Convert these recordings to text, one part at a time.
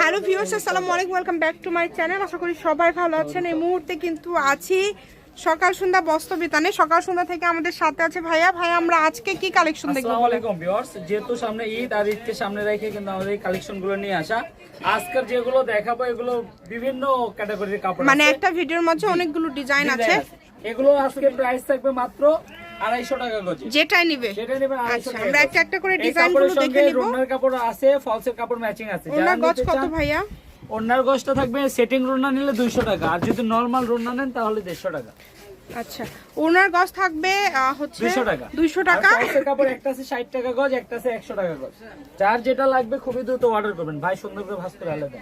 Hello viewers আসসালামু আলাইকুম welcome back to my channel আশা করি সবাই ভালো আছেন। এই মুহূর্তে কিন্তু আছি সকাল সন্ধ্যা বস্ত্র বিতানে সকাল সন্ধ্যা থেকে আমাদের সাথে আছে ভাইয়া। ভাইয়া আমরা আজকে কি কালেকশন দেখব আসসালামু আলাইকুম ভিউয়ার্স যেহেতু সামনে ঈদ আর ঈদকে সামনে রেখে কিন্তু আমাদের এই কালেকশনগুলো নিয়ে আসা। আজকের যেগুলো দেখাবো এগুলো বিভিন্ন ক্যাটাগরির কাপড় মানে একটা ভিডিওর মধ্যে অনেকগুলো ডিজাইন আছে। এগুলো আজকে প্রাইস থাকবে মাত্র আড়াইশো টাকা গজ। যেটাই নিবে। সেটা নেবেন আচ্ছা আমরা একটা একটা করে ডিজাইনগুলো দেখে নিব। রুনার কাপড় আছে ফলসের কাপড় ম্যাচিং আছে। ওনার গজ কত ভাইয়া? ওনার গজটা থাকবে সেটিং রোনা নিলে দুইশো টাকা। আর যদি নরমাল রোনা নেন তাহলে দেড়শো টাকা। আচ্ছা ওনার গজ থাকবে আহ, হচ্ছে দুইশো টাকা। দুইশো টাকা। আর কাপড় একটা আছে ষাট টাকা গজ একটা আছে একশো টাকা গজ। যার যেটা লাগবে খুবই দ্রুত অর্ডার করবেন। ভাই সুন্দর করে ভাস করে আলাদা।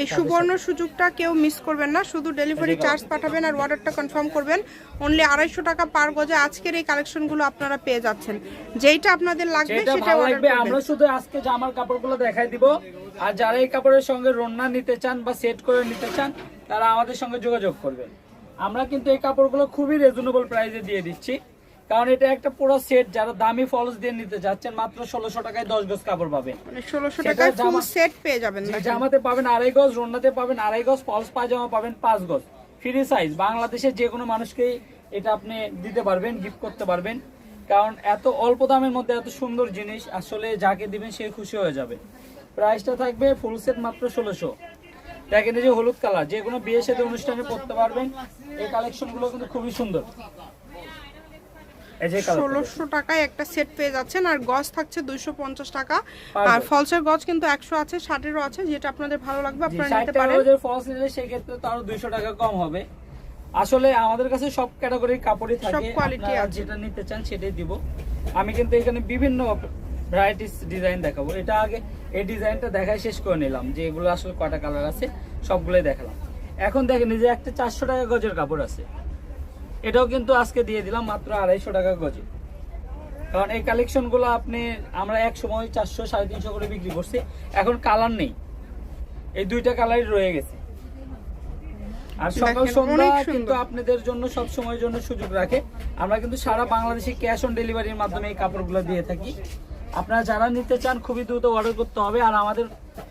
এই সুবর্ণ সুযোগটা কেউ মিস করবেন না শুধু ডেলিভারি চার্জ পাঠাবেন আর অর্ডারটা কনফার্ম করবেন। অনলি আড়াইশো টাকা পার গজে আজকের এই কালেকশনগুলো আপনারা পেয়ে যাচ্ছেন। যেইটা আপনাদের লাগবে সেটা লাগবে আমরা শুধু আজকে জামার কাপড়গুলো দেখাই দিব। আর যারা এই কাপড়ের সঙ্গে রন্না নিতে চান বা সেট করে নিতে চান তারা আমাদের সঙ্গে যোগাযোগ করবেন। আমরা কিন্তু এই কাপড়গুলো খুবই রিজনেবল প্রাইসে দিয়ে দিচ্ছি। কারণ এটা একটা পুরো সেট যারা দামি ফলস দিয়ে নিতে যাচ্ছেন মাত্র ষোলোশো টাকায় দশ গজ কাপড় পাবেন মানে ষোলোশো টাকায় সেট পেয়ে যাবেন জামাতে পাবেন আড়াই গজ রন্নাতে পাবেন আড়াই গজ ফলস পায়জামা পাবেন পাঁচ গজ। ফ্রি সাইজ বাংলাদেশের যে কোনো মানুষকেই এটা আপনি দিতে পারবেন গিফট করতে পারবেন। কারণ এত অল্প দামের মধ্যে এত সুন্দর জিনিস আসলে যাকে দিবেন সে খুশি হয়ে যাবে। প্রাইসটা থাকবে ফুল সেট মাত্র ষোলোশো। দেখেন এই যে হলুদ কালার যে কোনো বিয়ে সাথে অনুষ্ঠানে পড়তে পারবেন এই কালেকশনগুলো কিন্তু খুবই সুন্দর। ষোলোশো টাকায় একটা সেট পেয়ে যাচ্ছেন আর গজ থাকছে দুইশো পঞ্চাশ টাকা। আর ফলসের গজ কিন্তু একশো আছে ষাটেরও আছে যেটা আপনাদের ভালো লাগবে আপনারা নিতে পারেন। ফলস নিলে সেক্ষেত্রে তো আরও দুইশো টাকা কম হবে। আসলে আমাদের কাছে সব ক্যাটাগরির কাপড়ই সব থাকে আপনারা যেটা নিতে চান সেটাই দিব। আমি কিন্তু এখানে বিভিন্ন ভ্যারাইটিস ডিজাইন দেখাবো। এটা আগে এই ডিজাইনটা দেখাই শেষ করে নিলাম যে এগুলো আসলে কয়টা কালার আছে সবগুলোই দেখালাম। এখন দেখেন যে একটা চারশো টাকা গজের কাপড় আছে। এটাও কিন্তু আজকে দিয়ে দিলাম মাত্র আড়াইশো টাকা গজে। কারণ এই কালেকশনগুলো আপনি আমরা এক সময় চারশো সাড়ে তিনশো করে বিক্রি করছি। এখন কালার নেই। এই দুইটা কালারই রয়ে গেছে। আর সকাল সন্ধ্যা কিন্তু আপনাদের জন্য সব সময়ের জন্য সুযোগ রাখে। আমরা কিন্তু সারা বাংলাদেশে ক্যাশ অন ডেলিভারির মাধ্যমে এই কাপড়গুলো দিয়ে থাকি। আপনারা যারা নিতে চান খুবই দ্রুত অর্ডার করতে হবে। আর আমাদের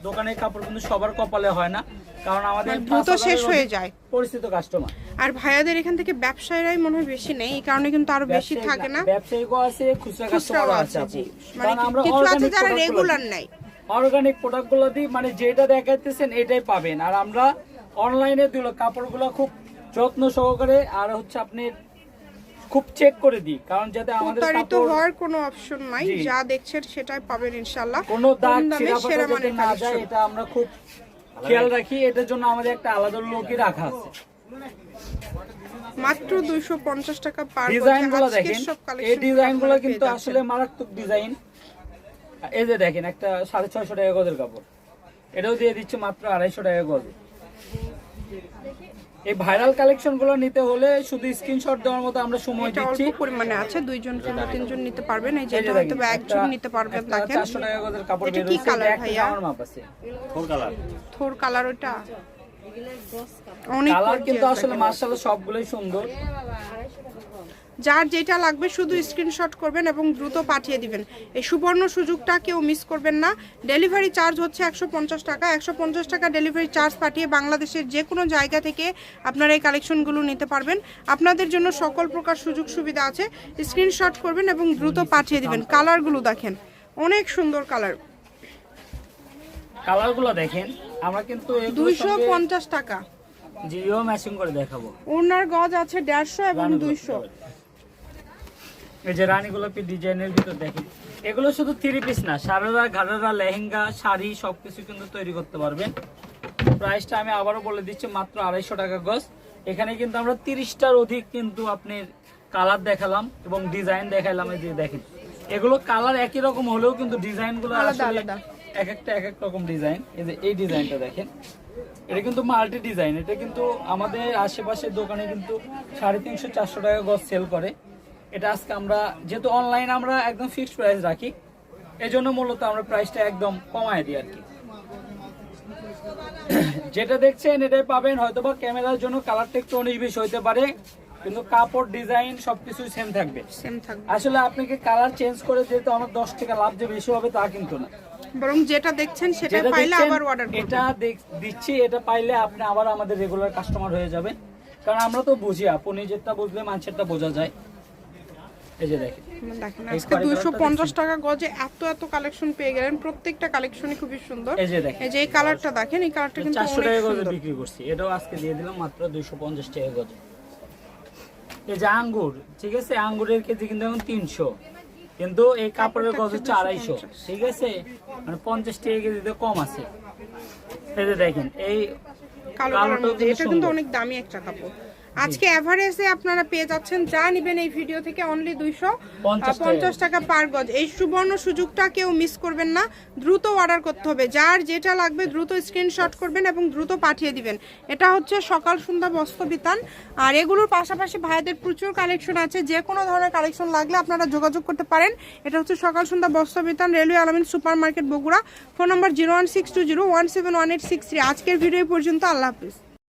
দোকানের কাপড় কিন্তু সবার কপালে হয় না। কারণ আমাদের মানে দ্রুত শেষ হয়ে যায়। পরিচিত কাস্টমার আর ভাইয়াদের এখান থেকে ব্যবসায়ীরাই মনে হয় বেশি নেই। এই কারণে কিন্তু আরও বেশি থাকে না। ব্যবসায়িকও আছে খুচরা কাস্টমারও আছে মানে আমরা কিছু আছে যারা গুলো রেগুলার। নেই। অর্গানিক প্রোডাক্টগুলো দিই মানে যেটা দেখাইতেছেন এটাই পাবেন। আর আমরা অনলাইনে দিল কাপড়গুলো খুব যত্ন সহকারে। আর হচ্ছে আপনি খুব চেক করে দিই কারণ যাতে আমাদের প্রতারিত হওয়ার কোনো অপশন নাই যা দেখছেন সেটাই পাবেন ইনশাল্লাহ কোনো দাগ সেরা মানের না যায় এটা আমরা খুব খেয়াল রাখি এটার জন্য আমাদের একটা আলাদা লোকই রাখা আছে। মাত্র দুইশো পঞ্চাশ টাকা পার ডিজাইনগুলো দেখেন এই কালেকশন ডিজাইনগুলো কিন্তু আসলে মারাত্মক ডিজাইন। এই যে দেখেন একটা সাড়ে ছয়শো টাকা গজের কাপড়। এটাও দিয়ে দিচ্ছে মাত্র আড়াইশো টাকা গজ। এই ভাইরাল কালেকশনগুলো নিতে হলে শুধু স্ক্রিনশট দেওয়ার মতো আমরা সময় দিচ্ছি। পরিমাণে আছে দুইজন কিংবা তিনজন নিতে পারবেন এই যেটা যে হয়তো বা একজন নিতে পারবেন তাকে দেখেন। 400 টাকা গজের কাপড় এটা বের কি কালার ভাইয়া? থোর কালার থোর কালার ওটা? অনেক কালার কিন্তু আসলে দেখেন। সবগুলোই সুন্দর। যার যেটা লাগবে শুধু স্ক্রিনশট করবেন এবং দ্রুত পাঠিয়ে দিবেন। এই সুবর্ণ সুযোগটা কেউ মিস করবেন না। ডেলিভারি চার্জ হচ্ছে একশো পঞ্চাশ টাকা। একশো পঞ্চাশ টাকা ডেলিভারি চার্জ পাঠিয়ে বাংলাদেশের যে কোনো জায়গা থেকে আপনারা এই কালেকশনগুলো নিতে পারবেন। আপনাদের জন্য সকল প্রকার সুযোগ সুবিধা আছে। স্ক্রিনশট করবেন এবং দ্রুত পাঠিয়ে দিবেন। কালারগুলো দেখেন। অনেক সুন্দর কালার কালারগুলো দেখেন। আমরা কিন্তু এগুলোর দুইশো সঙ্গে পঞ্চাশ টাকা। জিও ম্যাচিং করে দেখাবো। ওনার গজ আছে দেড়শো এবং রানী দুইশো। গোলাপি। এই যে রানী গোলাপি ডিজাইনের ভিতর দেখেন এগুলো শুধু থ্রি পিস না সারারা ঘাড়ারা লেহেঙ্গা শাড়ি সবকিছু কিন্তু তৈরি করতে পারবেন। প্রাইসটা আমি আবারও বলে দিচ্ছি মাত্র আড়াইশো টাকা গজ। এখানে কিন্তু আমরা তিরিশটার অধিক কিন্তু আপনি কালার দেখালাম এবং ডিজাইন দেখালাম এই যে দেখেন। এগুলো কালার একই রকম হলেও কিন্তু ডিজাইনগুলো আলাদা আলাদা। এক একটা এক এক রকম ডিজাইন। এই যে এই ডিজাইনটা দেখেন। এটা কিন্তু মাল্টি ডিজাইন। এটা কিন্তু আমাদের আশেপাশের দোকানে কিন্তু সাড়ে তিনশো চারশো টাকা গজ সেল করে। এটা আজকে আমরা যেহেতু অনলাইন আমরা একদম ফিক্সড প্রাইস রাখি এই জন্য মূলত আমরা প্রাইসটা একদম কমায় দিই আর কি যেটা দেখছেন এটাই পাবেন হয়তো বা ক্যামেরার জন্য কালারটা একটু উনিশ বিশ হইতে পারে কিন্তু কাপড় ডিজাইন সবকিছু সেম থাকবে। সেম থাকবে। আসলে আপনাকে কালার চেঞ্জ করে যেহেতু আমার দশ টাকা লাভ যে বেশি হবে তা কিন্তু না। বরং যেটা দেখছেন সেটা পাইলে আবার অর্ডার করবেন। এটা দিচ্ছি এটা পাইলে আপনি আবার আমাদের রেগুলার কাস্টমার হয়ে যাবেন। কারণ আমরা তো বুঝি আপনি নিজেরটা বুঝলে মানুষেরটা বোঝা যায়। এই যে দেখেন। দেখেন আজকে খড়ি দুইশো কালারটা পঞ্চাশ টাকা গজে এত এত কালেকশন পেয়ে গেলেন। প্রত্যেকটা কালেকশনই খুবই সুন্দর। এই যে দেখেন এই যে এই কালারটা দেখেন এই কালারটা কিন্তু চারশো অনেক টাকা গজে বিক্রি করছি। এটাও আজকে দিয়ে দিলাম মাত্র দুইশো পঞ্চাশ টাকা গজে। এই যে আঙ্গুর ঠিক আছে? আঙ্গুরের কেজি কিন্তু এখন তিনশো। কিন্তু এই কাপড়ের গজ হচ্ছে আড়াইশো। ঠিক আছে? মানে পঞ্চাশ টাকা কেজিতে কম আছে। এই যে দেখেন এই কালো কালোটাও কালার কিন্তু এটা কিন্তু অনেক দামি একটা কাপড়। আজকে এভারেজে আপনারা পেয়ে যাচ্ছেন যা নিবেন এই ভিডিও থেকে অনলি দুইশো পঞ্চাশ টাকা। পার গজ। এই সুবর্ণ সুযোগটা কেউ মিস করবেন না। দ্রুত অর্ডার করতে হবে। যার যেটা লাগবে দ্রুত স্ক্রিনশট করবেন এবং দ্রুত পাঠিয়ে দিবেন। এটা হচ্ছে সকাল সন্ধ্যা বস্ত্র বিতান। আর এগুলোর পাশাপাশি ভাইদের প্রচুর কালেকশন আছে। যে কোনো ধরনের কালেকশন লাগলে আপনারা যোগাযোগ করতে পারেন। এটা হচ্ছে Sakal Sandhya Bastra Bitan railway Alamin super market Bogura. Phone number zero one six two zero one seven one eight six three আজকের ভিডিও পর্যন্ত। আল্লাহ হাফিজ।